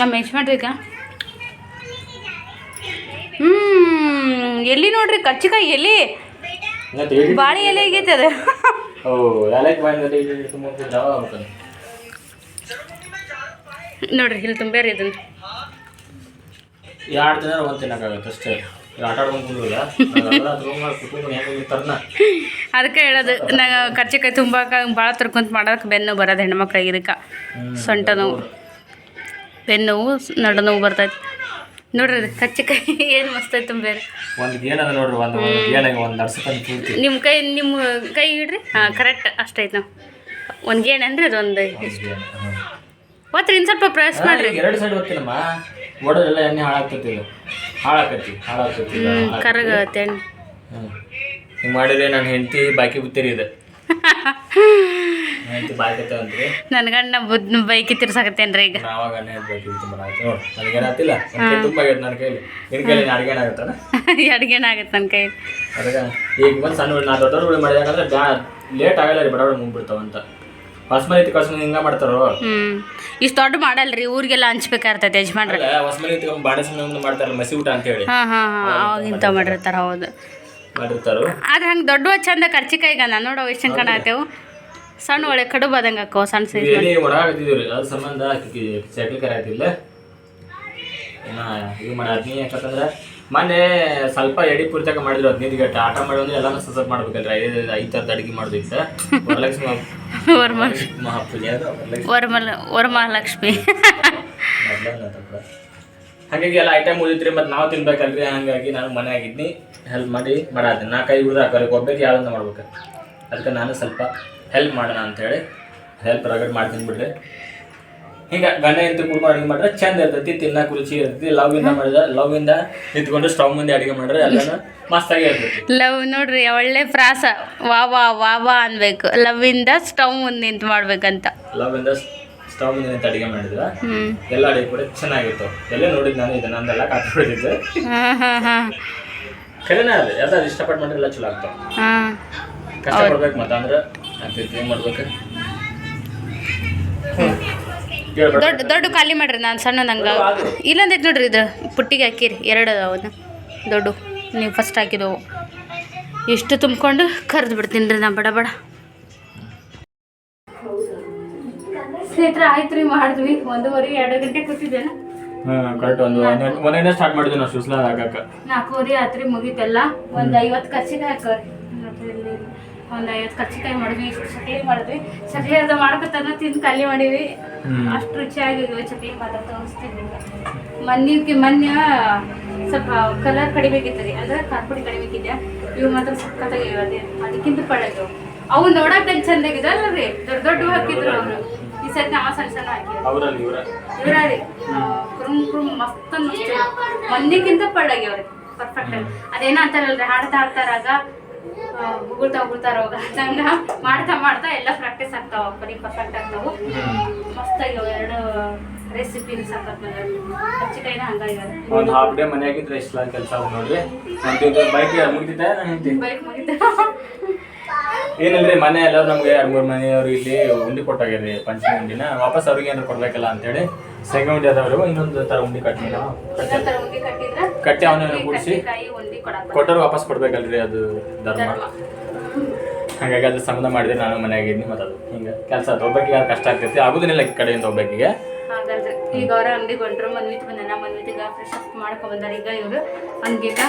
ನಮ್ಮ ಯಜಮಾನ್ರು ಈಗ ಹ್ಞೂ ಎಲ್ಲಿ ನೋಡ್ರಿ? ಕಚ್ಚಿಕಾಯಿ ಎಲ್ಲಿ? ಬಾಳೆ ಎಲೆ ಆಗೈತೆ ಅದು. ನೋಡ್ರಿ ಇಲ್ಲಿ ತುಂಬ್ಯಾರ ಇದನ್ನ ಎರಡು ದಿನ ಒಂದು ತಿನ್ನಕ್ಕಾಗತ್ತೆ ಅಷ್ಟೇ. ಅದಕ್ಕೆ ಹೇಳೋದು ನಾ ಕರ್ಚಿಕಾಯಿ ತುಂಬಾಕ ಭಾಳ ತರ್ಕೊಂತ ಮಾಡೋಕೆ ಬೆನ್ನು ಬರೋದು ಹೆಣ್ಮಕ್ಳಿಗೆ ಇದಕ್ಕೆ. ಸೊಂಟ ನೋವು. ಬೆನ್ನು ನೋವು ನಡು ನೋವು ಬರ್ತೈತಿ. ನೋಡ್ರಿ ಕಚ್ಚಿಕಾಯಿ ಏನು ಮಸ್ತ್ ಐತೆ ಬೇರೆ ಒಂದು ಏನದ ನೋಡ್ರಿ ಒಂದು ಏನಾಗ ಒಂದು ನಡ್ಸಕ್ಕಂತ ಪೂರ್ತಿ ನಿಮ್ಮ ಕೈ ನಿಮ್ಮ ಕೈ ಇಡ್ರಿ ಹಾಂ ಕರೆಕ್ಟ್ ಅಷ್ಟೈತೆ ನಾವು. ಒಂದು ಗೇಣ್ ಅಂದ್ರೆ ಅದೊಂದು ಒತ್ರಿ ಇನ್ನು ಸ್ವಲ್ಪ ಪ್ರೆಸ್ ಮಾಡ್ರಿ. ಎರಡು ಸೈಡ್ ಗೊತ್ತಿಲ್ಲಮ್ಮ ಓಡೋದೆಲ್ಲ ಎಣ್ಣೆ ಹಾಳಾಗ್ತೈತಿ ಇದು. ಹಾಳಾಕತಿ ಹಾಳಾಗ್ತೈತಿ. ಕರಗತ್ತೆ ಎಣ್ಣೆ. ಹ್ಮ್. ಮಾಡಿದ್ರೆ ನಾನು ಹೆಂಡತಿ ಬಾಕಿ ಬಿತ್ತೀರಿ ಇದು. ನನ್ನ ಗಂಡ ಬುದ್ ಬೈಕ್ ತಿರ್ಸಾಕತ್ತೇನ್ರಿ ಈಗ. ಅಡ್ಗೆನ ಆಗತ್ತೆ ನನ್ನ ಕೈ ಈಗ ಬಂದು ಸಣ್ಣ ನಾ ದೊಡ್ಡವ್ರು ಮಾಡಿದಾಗಂದ್ರೆ ಬ್ಯಾ ಲೇಟ್ ಆಗಲ್ಲ ರೀ ಬಡವಳು ಹೊಸಮನೆ ಹಿಂಗೆ ಮಾಡ್ತಾರೋ? ಇಷ್ಟು ದೊಡ್ಡ ಮಾಡಲ್ರಿ ಊರಿಗೆಲ್ಲ ಹಂಚ್ಬೇಕಾರ್ತೈತೆ ಯಜಮಾನ್ರಿ. ಅಲ್ಲ ಹೊಸಮನೆ ಇತ್ತು ಬಾಣೆ ಸುಮ್ಮನೆ ಮಾಡ್ತಾರಲ್ಲ ಮಸಿ ಊಟ ಅಂತ ಹೇಳಿ ಹಾಂ ಹಾಂ. ಹಾಂ ಅವಾಗ ಇಂಥ ಮಾಡಿರ್ತಾರ ಹೌದು. ಮಾಡಿರ್ತಾರೋ? ಆದ್ರೆ ಹಂಗೆ ದೊಡ್ಡ ಚಂದ ಕರ್ಚಿಕಾಯಿಗ ನಾನು ನೋಡೋ ಎಷ್ಟು ಕಾಣತ್ತೇವು ಸಣ್ಣ ಒಳ್ಳೆ ಕಡು ಬದಂಗ ಅಕ್ಕವು ಸಣ್ಣ ಸೈಜ್ ಒಣಗಾಕತ್ತಿದ್ವಿ ಅದ್ರ ಸಂಬಂಧ ಆಕಿ ಸೈಕಲ್ ಕರೆ ಆಯ್ತಿಲ್ಲ ಇನ್ನ ಇದು ಮಾಡಾದ್ನಿ ಯಾಕಂದ್ರೆ ಮೊನ್ನೆ ಸ್ವಲ್ಪ ಎಡಿ ಪೂರ್ತಿಯಾಗ ಮಾಡಿದ್ರು ಹದಿನೈದು ಗಂಟೆ. ಆಟ ಮಾಡೋದ್ರೆ ಎಲ್ಲಾನು ಸಸಪ್ ಮಾಡ್ಬೇಕಲ್ರಿ. ಐದು ಐದು ಥರದ ಅಡಿಗೆ ಮಾಡೋದಿತ್ತು. ವರಲಕ್ಷ್ಮಿ ವರಮ ಮಹಾಪೂಜೆ ಅದು ವರಲಕ್ಷ್ಮಿ ವರಮಲ ವರಮಹಾಲಕ್ಷ್ಮಿ. ಹಾಗಾಗಿ ಎಲ್ಲ ಐಟಮ್ ಉಳಿತ್ರಿ ಮತ್ತು ನಾವು ತಿನ್ಬೇಕಲ್ರಿ ಹಂಗಾಗಿ ನಾನು ಮನೆ ಆಗಿದ್ನಿ. ಹೆಲ್ಪ್ ಮಾಡಿ ಮಾಡಾತೀನಿ ನಾ ಕೈ ಹಿಡಿದು ಹಾಕೋರಿಗೆ ಒಬ್ಬೇಕು ಯಾವ್ದನ್ನ ಮಾಡ್ಬೇಕು. ಅದಕ್ಕೆ ನಾನು ಸ್ವಲ್ಪ ಹೆಲ್ಪ್ ಮಾಡೋಣ ಅಂತೇಳಿ. ಹೆಲ್ಪ್ ರಗಡ್ ಮಾಡ್ತೀನಿ ಬಿಡ್ರಿ. ಹಿಂಗೆ ಗಂಡ ಇಂತ ಕುಡ್ಕೊಂಡು ಅಡುಗೆ ಮಾಡ್ರೆ ಚಂದ ಇರ್ತೈತಿ ತಿನ್ನಕ್ಕೆ ರುಚಿ ಇರ್ತೈತಿ. ಲವ್ ಇಂದ ಮಾಡಿದ್ರೆ ಲವ್ ಇಂದ ನಿಂತ್ಕೊಂಡು ಸ್ಟವ್ ಮುಂದೆ ಅಡುಗೆ ಮಾಡ್ರೆ ಎಲ್ಲಾನು ಮಸ್ತಾಗಿ ಇರ್ತೈತಿ. ಲವ್ ನೋಡ್ರಿ ಒಳ್ಳೆ ಪ್ರಾಸ ವಾ ವಾ ವಾ ವಾ ಅನ್ಬೇಕು. ಲವ್ ಇಂದ ಸ್ಟವ್ ಮುಂದೆ ನಿಂತು ಮಾಡ್ಬೇಕಂತ. ಲವ್ ಇಂದ ಸ್ಟವ್ ಮುಂದೆ ನಿಂತು ಅಡುಗೆ ಮಾಡಿದ್ರೆ ಎಲ್ಲ ಅಡುಗೆ ಕೂಡ ಚೆನ್ನಾಗಿತ್ತು. ಎಲ್ಲ ನೋಡಿದ್ ನಾನು ಇದನ್ನ ಹಾ ಹಾ ಖರೇನ ಅದು ಯಾವ್ದಾದ್ರು ಇಷ್ಟಪಟ್ಟು ಮಾಡಿದ್ರೆ ಎಲ್ಲ ಚಲೋ ಆಗ್ತಾವ. ಕಷ್ಟ ಪಡ್ಬೇಕು ಮತ್ತೆ ಅಂದ್ರೆ ಆಗ್ತೈತಿ ಏನ್ ಮಾಡ್ಬೇಕು? ದೊಡ್ಡ ದೊಡ್ಡ ಖಾಲಿ ಮಾಡ್ರಿ ನಾನು ಸಣ್ಣ ನಂಗೆ ಇಲ್ಲಂದೈತೆ ನೋಡ್ರಿ ಇದು ಪುಟ್ಟಿಗೆ ಹಾಕಿರಿ ಎರಡು ಅವನ್ನ. ದೊಡ್ಡ. ನೀವು ಫಸ್ಟ್ ಹಾಕಿದವು. ಇಷ್ಟು ತುಂಬಿಕೊಂಡು ಕರೆದು ಬಿಡ್ತೀನಿ ರೀ ನಾ ಬಡ ಬಡ. ಸ್ನೇಹಿತರೆ ಆಯ್ತು ರೀ ಮಾಡಿದ್ವಿ. ಒಂದೂವರೆ ಎರಡು ಗಂಟೆ ಕೂತಿದ್ದೇನೆ. ಹ್ಮ್ ಕರೆಕ್ಟ್ ಒಂದು ಒಂದನೇ ಸ್ಟಾರ್ಟ್ ಮಾಡಿದ್ವಿ ನಾವು ಶುಸ್ಲ ಹಾಕಕ್ಕ ನಾಲ್ಕೂವರೆ ಆತ್ರಿ ಮುಗೀತೆಲ್ಲ. ಒಂದು ಐವತ್ತು ಕರ್ಚಿಕಾಯಿ ಹಾಕೋರಿ ಒಂದು ಐವತ್ತು ಕರ್ಚಿಕಾಯಿ ಮಾಡಿದ್ವಿ. ಚಕ್ಲಿ ಮಾಡಿದ್ವಿ. ಚಕ್ಲಿ ಅರ್ಧ ಮಾಡ್ಕೊತಾನ ತಿಂದು ಖಾಲಿ ಮಾಡೀವಿ. ಅಷ್ಟು ರುಚಿಯಾಗಿ ಚಕ್ಲಿ ಮಾತ್ರ ತೋರಿಸ್ತಿದ್ವಿ ಮನ್ನಿಗೆ ಮೊನ್ನೆ ಸ್ವಲ್ಪ ಕಲರ್ ಕಡಿಬೇಕಿತ್ತು ರೀ. ಅಂದ್ರೆ ಕಾರ್ಪುಡಿ ಕಡಿಬೇಕಿದ್ದೆ ಇವು ಮಾತ್ರ ಸಕ್ಕತ್ತಾಗಿ ಅದೇ ಅದಕ್ಕಿಂತ ಪಳ್ಳಗಿವು ಅವು ನೋಡಕ್ಕೆ ಚಂದಾಗಿದೆ ಅಲ್ಲ ರೀ. ದೊಡ್ಡ ದೊಡ್ಡ ಹಾಕಿದ್ರು ಅವರು. ಸರಿ ನಾವು ಸಣ್ಣ ಸಣ್ಣ ಆಗಿ ಅವರಲ್ಲಿ ಇವರ ಇವರ ರೀ ಕುರುಮ್ ಕುರುಮ್ ಮಸ್ತ್ ಪಳ್ಳಾಗ್ಯವ್ರಿ ಪರ್ಫೆಕ್ಟ್ ಅದೇನೋ ಅಂತಾರಲ್ರಿ ಹಾಡ್ತಾ ಹಾಡ್ತಾರಾಗ ಉಗುಳ್ತಾ ಉಗುಳ್ತಾ ರೋಗ. ಹಂಗ ಮಾಡ್ತಾ ಮಾಡ್ತಾ ಎಲ್ಲ ಪ್ರಾಕ್ಟೀಸ್ ಆಗ್ತಾವ ಬರೀ ಪರ್ಫೆಕ್ಟ್ ಆಗ್ತಾವು. ಮಸ್ತ್ ಆಗ್ಯಾವ ಎರಡು ರೆಸಿಪಿ ಸಖತ್ ಕಚ್ಚಿಕಾಯಿನ ಹಂಗಾಗ್ಯಾವ ಒಂದು ಹಾಫ್ ಡೇ ಮನೆಯಾಗಿದ್ರೆ ಎಷ್ಟು ಕೆಲಸ ನೋಡ್ರಿ? ಬೈಕ್ ಮುಗಿದಿದ್ದೆ ಬೈಕ್ ಏನಿಲ್ರಿ ಮನೆ ಎಲ್ಲರೂ ನಮ್ಗೆ ಎರಡು ಮೂರು ಮನೆಯವರು ಇಲ್ಲಿ ಉಂಡಿ ಕೊಟ್ಟಾಗ್ಯಾರಿ ಪಂಚಮಿ ಉಂಡಿನ. ವಾಪಸ್ ಅವ್ರಿಗೆ ಏನಾರು ಕೊಡ್ಬೇಕಲ್ಲ ಅಂತೇಳಿ ಸೆಕೆಂಡ್ ಉಂಡಿ ಅದಾವ್ರಿ ಇನ್ನೊಂದು ಥರ ಉಂಡಿ ಕಟ್ಟಿ ನಾವು ತರ ಉಂಡಿ ಕಟ್ಟಿದ್ರ ಕಟ್ಟಿ ಅವನ ಕೂಡಿಸಿ ಕೊಟ್ಟರು ವಾಪಸ್ ಕೊಡ್ಬೇಕಲ್ರಿ ಅದು ಧರ್ಮ. ಹಾಗಾಗಿ ಅದು ಸಂಬಂಧ ಮಾಡಿದ್ರೆ ನಾನು ಮನೆಯಾಗಿ ಮತ್ತು ಅದು. ಹಿಂಗೆ ಕೆಲಸ ಅದು. ಒಬ್ಬಾಕಿಗೆ ಯಾರು ಕಷ್ಟ ಆಗ್ತೈತಿ ಆಗುದಿಲ್ಲ ಈ ಕಡೆಯಿಂದ ಒಬ್ಬಕ್ಕಿಗೆ ಹಾಗಲ್ರಿ. ಈಗ ಅವ್ರ ಅಂಗಡಿ ಹೊಂಟ್ರು ಮನ್ವಿತ್ ಬಂದಾನ. ಮನ್ವಿತಿಗ ಫ್ರೆಶ್ ಅಪ್ ಮಾಡ್ಕೊಂಡ್ ಬಂದಾರ. ಈಗ ಇವರು ಅವ್ನಿಗೀಗ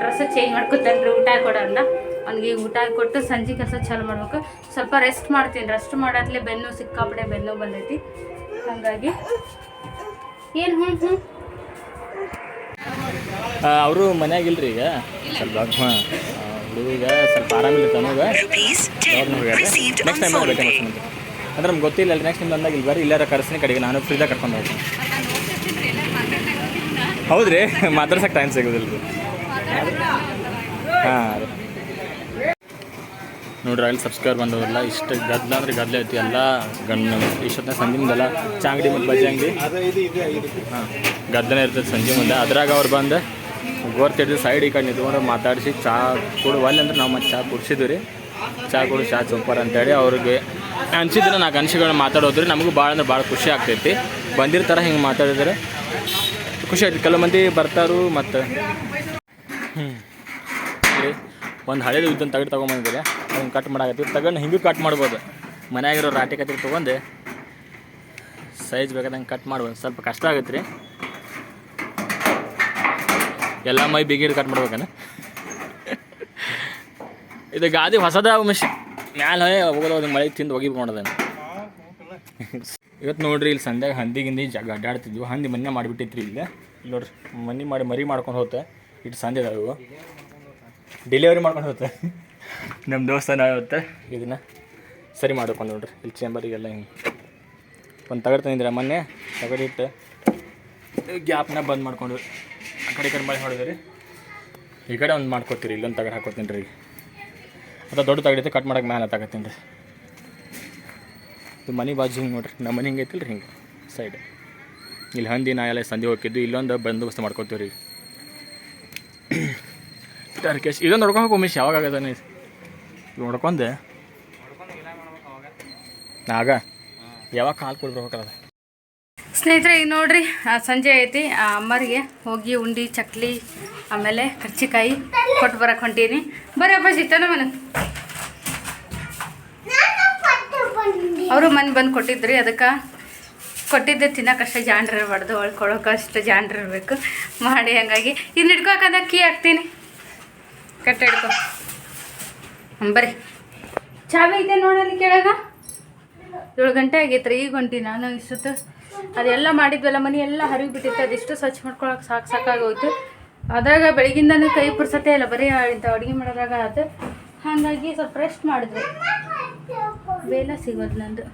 ಡ್ರೆಸ್ ಚೇಂಜ್ ಮಾಡ್ಕೊತಾನ್ರಿ ಊಟ ಕೊಡೋಣ ಅವ್ನಿಗೆ ಊಟ ಕೊಟ್ಟು ಸಂಜೆ ಕೆಲಸ ಚಾಲು ಮಾಡ್ಬೇಕು. ಸ್ವಲ್ಪ ರೆಸ್ಟ್ ಮಾಡ್ತೀನಿ. ರೆಸ್ಟ್ ಮಾಡಾದ್ಲೆ ಬೆನ್ನು ಸಿಕ್ಕಾಪಡೆ ಬೆನ್ನು ಬಂದೈತಿ. ಹಾಗಾಗಿ ಏನು ಹ್ಞೂ ಹ್ಞೂ ಅವರು ಮನ್ಯಾಗಿಲ್ರಿ ಈಗ? ಸ್ವಲ್ಪ ಹಾಂ. ಹುಡುಗ ಸ್ವಲ್ಪ ಆರಾಮಿಲ್ಲ ತನಗ? ನೆಕ್ಸ್ಟ್ ಟೈಮ್ ಬರ್ಬೇಕು ಅಂದ್ರೆ ನಮ್ಗೆ ಗೊತ್ತಿಲ್ಲ ನೆಕ್ಸ್ಟ್ ಟೈಮ್ ಬಂದಾಗ ಇಲ್ಲಿ ಬರ್ರಿ ಇಲ್ಲಾರ ಕರೆಸ್ತೀನಿ ಕಡೆಗೆ. ನಾನು ಫ್ರೀದಾಗ ಕರ್ಕೊಂಡು ಹೋಗ್ತೀನಿ. ಹೌದ್ರಿ? ಮಾತಾಡ್ಸಕ್ಕೆ ಟೈಮ್ ಸಿಗೋದಿಲ್ಲ ರೀ ಹಾಂ ನೋಡ್ರಿ, ಅಲ್ಲಿ ಸಬ್ಸ್ಕ್ರೈಬ್ ಬಂದವರಲ್ಲ ಇಷ್ಟು ಗದ್ಲ ಅಂದ್ರೆ ಗದ್ಲ ಐತಿ, ಎಲ್ಲ ಗಣ್ಣ ಇಷ್ಟೊತ್ತಿನ ಸಂಜೆ ಮುಂದೆಲ್ಲ ಚಾಂಗಡಿ ಮತ್ತು ಬಜ್ಜಿ ಅಂಗಡಿ ಹಾಂ ಗದ್ದನೆ ಇರ್ತದೆ ಸಂಜೆ ಮುಂದೆ ಅದ್ರಾಗ ಅವ್ರು ಬಂದು ಗೋರ್ತಿಡ್ದು ಸೈಡ್ ಈ ಕಡೆ ನಿಂತ್ಕೊಂಡು ಮಾತಾಡಿಸಿ ಚಾ ಕೊಡು ಒಲ್ಲೆ ಅಂದ್ರೆ ನಾವು ಮತ್ತೆ ಚಾ ಕುಡ್ಸಿದ್ವಿ ರೀ. ಚಾ ಕೊಡು, ಚಾ ಸೂಪರ್ ಅಂತೇಳಿ ಅವ್ರಿಗೆ ಅನ್ಸಿದ್ರೆ ನಾಲ್ಕು ಅನ್ಸಿಗಳನ್ನ ಮಾತಾಡೋದ್ರಿ. ನಮಗೂ ಭಾಳ ಅಂದ್ರೆ ಭಾಳ ಖುಷಿ ಆಗ್ತೈತಿ. ಬಂದಿರ್ತಾರ, ಹಿಂಗೆ ಮಾತಾಡಿದ್ರೆ ಖುಷಿ ಆಯ್ತು ಕೆಲವು ಮಂದಿ ಬರ್ತಾರು ಮತ್ತು. ಹ್ಞೂ ಒಂದು ಹಳೇದು ಇದ್ದನ್ನು ತಗಡು ತೊಗೊಂಬಂದಿದ್ರೆ ಅದನ್ನು ಕಟ್ ಮಾಡಾಕತ್ತೀವಿ ತಗೊಂಡು ಹಿಂಗೆ ಕಟ್ ಮಾಡ್ಬೋದು. ಮನೆಯಾಗಿರೋ ರಾಟಿ ಕತ್ತಿ ತೊಗೊಂಡು. ಸೈಜ್ ಬೇಕಾದಂಗೆ ಕಟ್ ಮಾಡ್ಬೋದು. ಸ್ವಲ್ಪ ಕಷ್ಟ ಆಗುತ್ತೆ ರೀ ಎಲ್ಲ ಮೈ ಬಿಗಿಡ್ ಕಟ್ ಮಾಡ್ಬೇಕನ? ಇದು ಗಾದಿ ಹೊಸದ ಮಿಷಿನ್ ಮ್ಯಾಲೆ ಹೋಗೋದು ಹೋಗಿ ಮಳೆ ತಿಂದು ಒಗಿಕೊಂಡದ ಇವತ್ತು ನೋಡ್ರಿ ಇಲ್ಲಿ ಸಂಧ್ಯಾಗ ಹಂದಿ ಗಿಂದಿ ಜಗ ಅಡ್ಡಾಡ್ತಿದ್ವು ಹಂದಿ ಮೊನ್ನೆ ಮಾಡಿಬಿಟ್ಟಿತ್ರಿ ಇಲ್ಲಿ. ಇಲ್ಲಿ ನೋಡ್ರಿ ಮನೆ ಮಾಡಿ ಮರಿ ಮಾಡ್ಕೊಂಡು ಹೋಗ್ತೆ ಇಟ್ಟು ಇವು ಡೆಲಿವರಿ ಮಾಡ್ಕೊಂಡು ಹೋಗುತ್ತೆ. ನಮ್ಮ ದೋಸ್ತ ನಾವು ಇವತ್ತೆ ಇದನ್ನು ಸರಿ ಮಾಡ್ಕೊಂಡು ನೋಡ್ರಿ ಇಲ್ಲಿ ಚೇಂಬರಿಗೆಲ್ಲ ಹಿಂಗೆ. ಒಂದು ತಗಡ್ ತಂದಿದ್ರೆ ಮೊನ್ನೆ? ತಗಡಿಟ್ಟು ಗ್ಯಾಪ್ನ ಬಂದ್ ಮಾಡ್ಕೊಂಡು ಆ ಕಡೆ ಈ ಕಡೆ ಮಾಡಿ ಹೊಡೆದ್ರಿ. ಈ ಕಡೆ ಒಂದು ಮಾಡ್ಕೊತೀರಿ ಇಲ್ಲೊಂದು ತಗಡ್ ಹಾಕೋತೀನಿ ರೀ. ಅಥವಾ ದೊಡ್ಡ ತಗಡೈತೆ ಕಟ್ ಮಾಡೋಕೆ ಮ್ಯಾಲೆ ತಗತ್ತೀನಿ ರೀ. ಇದು ಮನೆ ಬಾಜು ಹಿಂಗೆ ನೋಡ್ರಿ. ನಮ್ಮ ಮನೆ ಹಿಂಗೆ ಐತಿಲ್ಲ ರೀ ಹಿಂಗೆ. ಸೈಡ್ ಇಲ್ಲಿ ಹಂದಿ ನಾ ಎಲ್ಲ ಸಂಧಿ ಹೋಗಿದ್ದು ಇಲ್ಲೊಂದು ಬಂದೋಬಸ್ತ್ ಮಾಡ್ಕೊತೀವಿ ರೀ ಟರ್ಕೇಶ್ ಇದೊಂದು ನೋಡ್ಕೊಂಡು ಮಿಸ್ ಯಾವಾಗ ಆಗದಾನೆ ನೋಡ್ಕೊಂಡೆ. ಆಗ ಯಾವಾಗ ಕಾಲು ಕೊಡ್ಬೇಕಾದ ಸ್ನೇಹಿತರೆ, ಈಗ ನೋಡ್ರಿ ಸಂಜೆ ಐತಿ. ಆ ಅಮ್ಮರಿಗೆ ಹೋಗಿ ಉಂಡಿ, ಚಕ್ಲಿ, ಆಮೇಲೆ ಕರ್ಚಿಕಾಯಿ ಕೊಟ್ಟು ಬರಕ್ಕೆ ಹೊಂಟೀನಿ. ಬರ್ರಿ ಅಪ್ಪ ಸಿಗ್ತಾನ ಮನೆ. ಅವರು ಮನೆ ಬಂದು ಕೊಟ್ಟಿದ್ರಿ, ಅದಕ್ಕೆ ಕೊಟ್ಟಿದ್ದೆ ತಿನ್ನೋಕಷ್ಟೇ ಜಾಂಡ್ರಿರ್ಬಾರ್ದು ಇರಬಾರ್ದು ಅಷ್ಟು ಜಾಂಡ್ರಿರ್ಬೇಕು ಮಾಡಿ ಹಂಗಾಗಿ. ಇನ್ನು ಹಿಡ್ಕೋಕಂದ ಕೀ ಹಾಕ್ತೀನಿ. ಕಟ್ಟ ಹಿಡ್ಕೊ. ಬರ್ರಿ. ಚಾವಿ ಇದೆ ನೋಡಲ್ಲಿ ಕೆಳಗ? ಏಳು ಗಂಟೆ ಆಗೈತ್ರಿ, ಈಗ ಹೊಂಟಿ ನಾನು ಇಷ್ಟು ಅದೆಲ್ಲ ಮಾಡಿದ್ವಲ್ಲ, ಮನೆ ಎಲ್ಲ ಹರಿವು ಬಿಟ್ಟಿತ್ತು ಅದಿಷ್ಟು ಸ್ವಚ್ಛ ಮಾಡ್ಕೊಳಕ್ಕೆ ಸಾಕು ಸಾಕಾಗೋಯ್ತು. ಅದ್ರಾಗ ಬೆಳಗಿಂದನೂ ಕೈ ಪುರ್ಸತ್ತೆ ಇಲ್ಲ ಬರೀ ಇಂಥ ಅಡುಗೆ ಮಾಡೋದ್ರಾಗ ಅದು ಹಾಗಾಗಿ ಸ್ವಲ್ಪ ರೆಸ್ಟ್ ಮಾಡಿದ್ವಿ ಬೇಲ ಸಿಗೋದು ನಂದು.